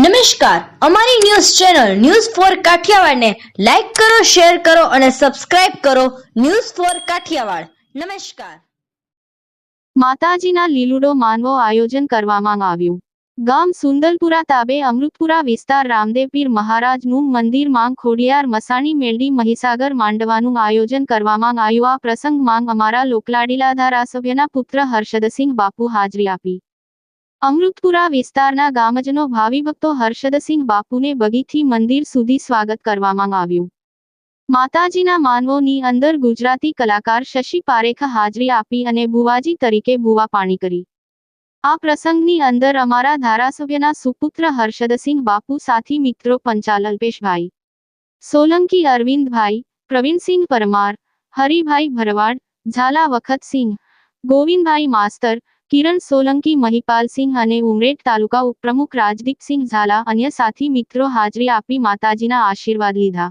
નમસ્કાર. અમારી news channel news for કાઠિયાવાડને લાઈક કરો, શેર કરો અને સબસ્ક્રાઇબ કરો ન્યૂઝ ફોર કાઠિયાવાડ. નમસ્કાર. માતાજીના લીલુડો માનવો આયોજન કરવામાં આવ્યું. ગામ સુંદરપુરા તાબે અમૃતપુરા વિસ્તાર રામદેવપીર મહારાજનું મંદિર માંગ ખોડિયાર મસાણી મેલડી મહીસાગર માંડવાનું આયોજન કરવામાં આવ્યું. આ પ્રસંગ માંગ અમારા લોકલાડીલા ધારાસભ્યના પુત્ર હર્ષદસિંહ બાપુ હાજરી આપી. અમૃતપુરા વિસ્તારના ગામજનો ભાવિભક્તો હર્ષદસિંહ બાપુને બગીથી મંદિર સુધી સ્વાગત કરવામાં આવ્યું. માતાજીના માનવોની અંદર ગુજરાતી કલાકાર શશી પારેખ હાજરી આપી અને બુવાજી તરીકે બુવા પાણી કરી. આ પ્રસંગની અંદર અમારા ધારાસભ્યના સુપુત્ર હર્ષદસિંહ બાપુ, સાથી મિત્રો પંચાલ અલ્પેશભાઈ, સોલંકી અરવિંદભાઈ, પ્રવીણસિંહ પરમાર, હરિભાઈ ભરવાડ, ઝાલા વખતસિંહ, ગોવિંદભાઈ માસ્તર કિરણ સોલંકી મહિપાલસિંહ અને ઉમરેઠ તાલુકા ઉપપ્રમુખ રાજદીપસિંહ ઝાલા અન્ય સાથી મિત્રો હાજરી આપી માતાજીના આશીર્વાદ લીધા.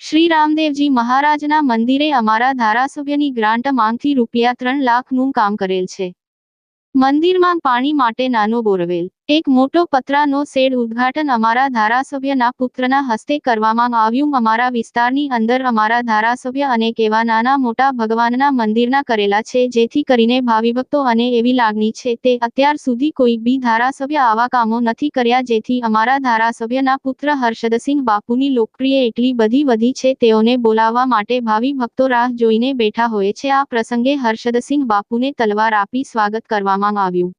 શ્રી રામદેવજી મહારાજના મંદિરે અમારા ધારાસભ્યની ગ્રાન્ટ માંગથી રૂપિયા ત્રણ લાખનું કામ કરેલ છે. મંદિરમાં પાણી માટે નાનો બોરવેલ એક મોટો પતરાનો શેડ ઉદ્ઘાટન અમારા ધારાસભ્યના પુત્રના હસ્તે કરવામાં આવ્યું. અમારા વિસ્તારની અંદર અમારા ધારાસભ્ય અનેક એવા નાના મોટા ભગવાનના મંદિરના કરેલા છે, જેથી કરીને ભાવિભક્તો અને એવી લાગણી છે તે અત્યાર સુધી કોઈ બી ધારાસભ્ય આવા કામો નથી કર્યા, જેથી અમારા ધારાસભ્યના પુત્ર હર્ષદસિંહ બાપુની લોકપ્રિય એટલી બધી વધી છે, તેઓને બોલાવવા માટે ભાવિ ભક્તો રાહ જોઈને બેઠા હોય છે. આ પ્રસંગે હર્ષદસિંહ બાપુને તલવાર આપી સ્વાગત કરવામાં આવ્યું.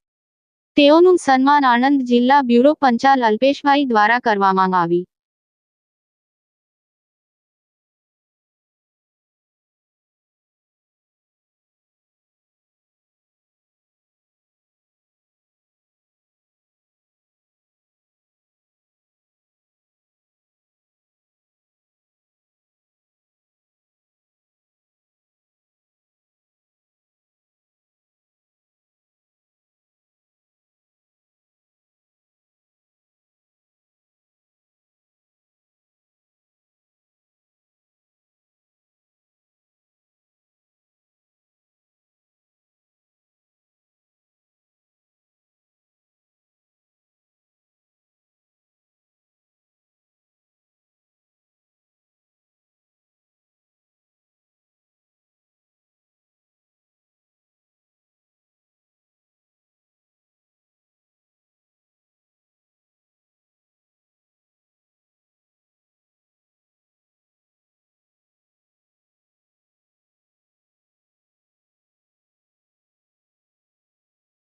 તેઓનું સન્માન આણંદ જિલ્લા બ્યુરો પંચાલ અલ્પેશભાઈ દ્વારા કરવામાં આવી.